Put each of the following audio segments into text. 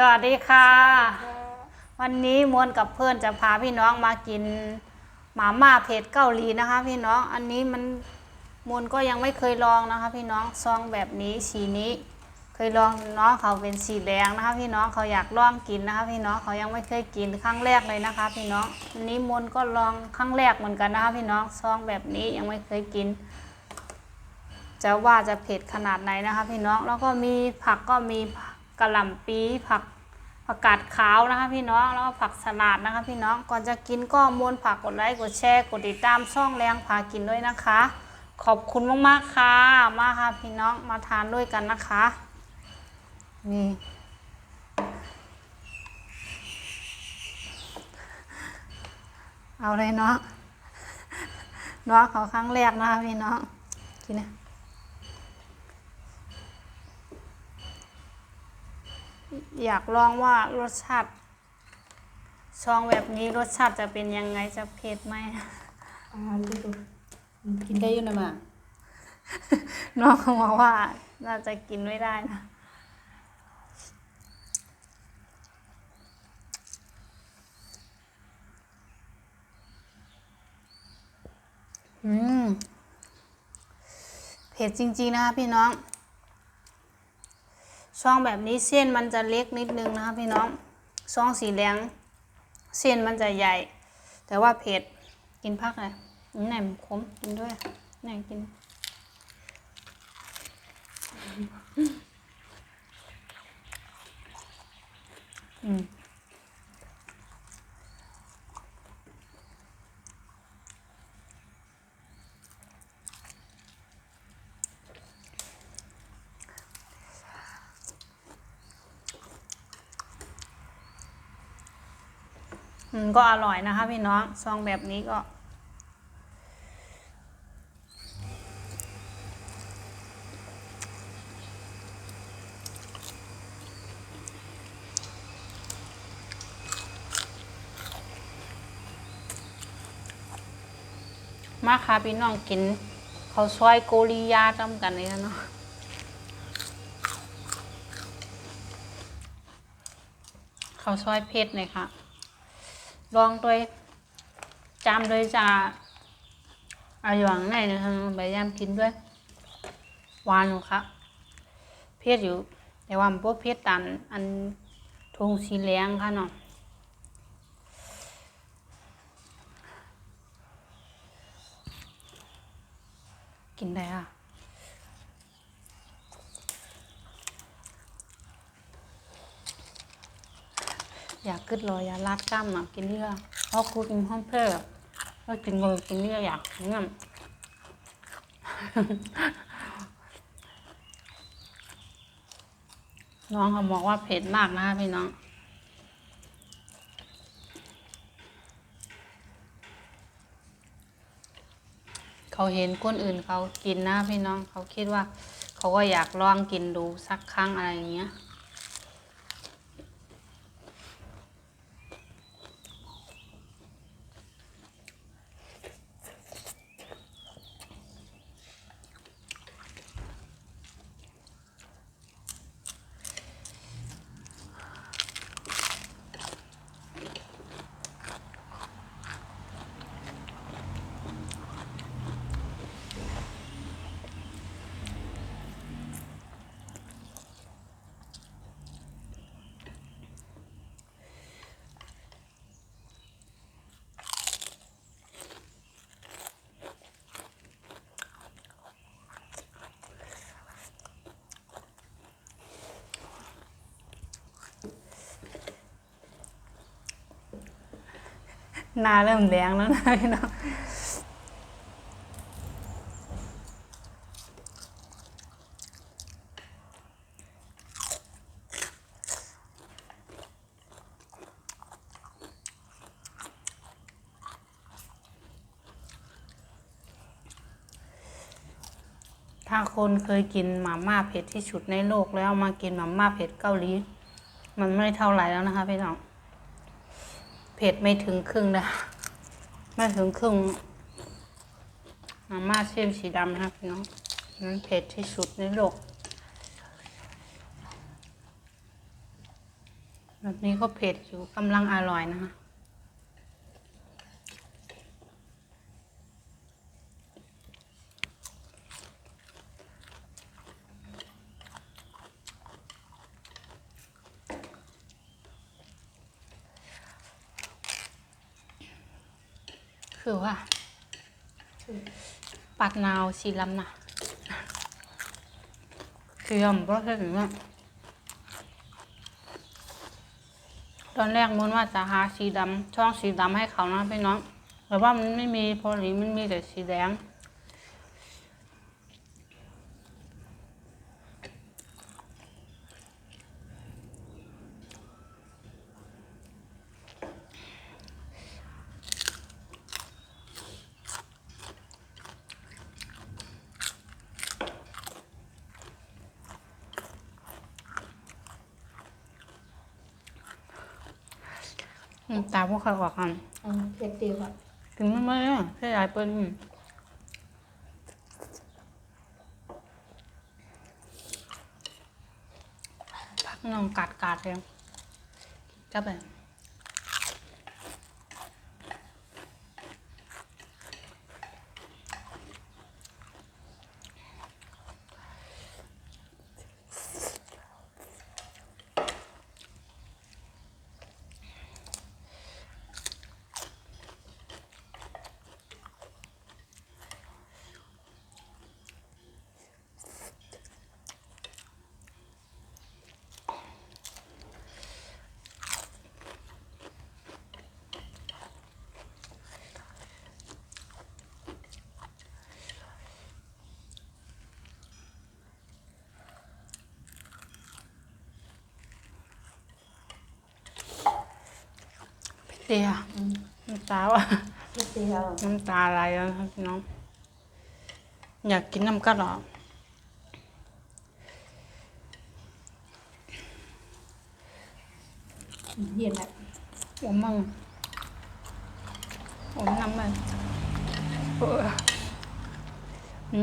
สวัสดีค่ะ วันนี้มวนกับเพื่อนจะพาพี่น้องมากินหมาม่าเผ็ดเกาหลีนะคะ พี่น้องอันนี้มันมวนก็ยังไม่เคยลองนะคะ พี่น้องซองแบบนี้สีนี้ เคยลองน้องเขาเป็นสีแดงนะคะ พี่น้องเขาอยากลองกินนะคะ พี่น้องเขายังไม่เคยกินครั้งแรกเลยนะคะ พี่น้องอันนี้มวนก็ลองครั้งแรกเหมือนกันนะคะ พี่น้องซองแบบนี้ยังไม่เคยกินจะว่าจะเผ็ดขนาดไหนนะคะ พี่น้องแล้วก็มีผักก็มี กระหล่ำปีผักผักกาดขาวนะคะพี่น้องแล้วก็ผักสลัดนะคะพี่น้องก่อนจะกินก็มวนผักกดไลค์กดแชร์กดติดตามช่องแรงพากินด้วยนะคะ ขอบคุณมากๆค่ะมาค่ะพี่น้องมาทานด้วยกันนะคะนี่เอาเลยเนาะเน้องเขาครั้งแรกนะคะพี่น้องกินนะ อยากลองว่ารสชาติซองแบบนี้รสชาติจะเป็นยังไงจะเผ็ดไหมอ่าดูดูกินได้อยู่นะมาน้องเขาบอกว่าน่าจะกินไม่ได้นะอืมเผ็ดจริงๆนะคะพี่น้อง ช่องแบบนี้เส้นมันจะเล็กนิดนึงนะคะพี่น้องช่องสีแดงเส้นมันจะใหญ่ แต่ว่าเผ็ดกินพักเลยแหนมขมกินด้วยแหนกินอืม ก็อร่อยนะคะพี่น้องซองแบบนี้ก็ มาค่ะพี่น้องกินเขาวซอยโกริยาจำกันเลยนะเนาะเขาวซอยเพชรเลยค่ะ ลองโดวยจามโดยจะอาหยวังในนะคะพยายามกินด้วยหวานอยู่ค่ะเพชรอยู่แต่ว่ามันพวกเพชรตันอันทงสีเหลืองค่ะเนาะกินได้อะ อยากกึ้ดรอยอยากลาดกล้ามอะกินเรื่อเพราะครูกินห้องเพื่อก็กินเลยกินเรื่ออยากกินอ่น้องเขาบอกว่าเผ็ดมากนะคะพี่น้องเขาเห็นคนอื่นเขากินนะพี่น้องเขาคิดว่า เขาก็อยากลองกินดูสักครั้งอะไรอย่างเงี้ย หน้าเริ่มแดงแล้วนะพี่น้องถ้าคนเคยกินหมาม่าเผ็ดที่สุดในโลกแล้วมากินหมาม่าเผ็ดเกาหลี มันไม่เท่าไหร่แล้วนะคะพี่น้อง เผ็ดไม่ถึงครึ่งนะ ไม่ถึงครึ่งมาม่าเส้นสีดำนะครับพี่น้องนั้นเผ็ดที่สุดในโลกแบบนี้ก็เผ็ดอยู่กำลังอร่อยนะคะ คือว่าปัดนาวสีลำนะคือยอมเพราะถึงว่าตอนแรกมุนว่าจะหาสีดำช่องสีดำให้เขานะพี่น้องแต่ว่ามันไม่มีพอหลีมันมีแต่สีแดง ตาพวกเขาออกกันอืมเผ็ดดีว่ะถึงมันไม่ได้ใช่ยายเปิ้ลพักน้องกัดกัดเลยจับไเดียวอืมน้ำตาว่ะเผ็ดดีอะน้ำตาไหลแล้วครับพี่น้อง อยากกินน้ำกัดหรออืมเย็นอะอมมั่งอมน้ำมันเออ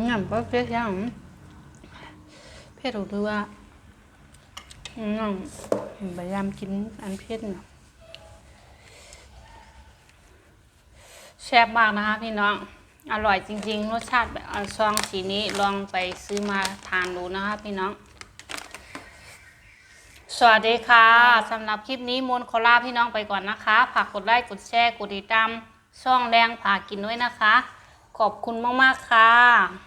น้ำก็เผ็ดยังเผ็ดหรือว่าน้องพยายามกินอันเผ็ดเนาะ แซ่บมากนะคะพี่น้อง อร่อยจริง ๆ รสชาติแบบซองสีนี้ลองไปซื้อมาทานดูนะคะพี่น้อง สวัสดีค่ะสำหรับคลิปนี้มนต์ขอลาพี่น้องไปก่อนนะคะฝากกดไลค์กดแชร์กดติดตามช่องแรงผ่ากินด้วยนะคะ ขอบคุณมากๆค่ะ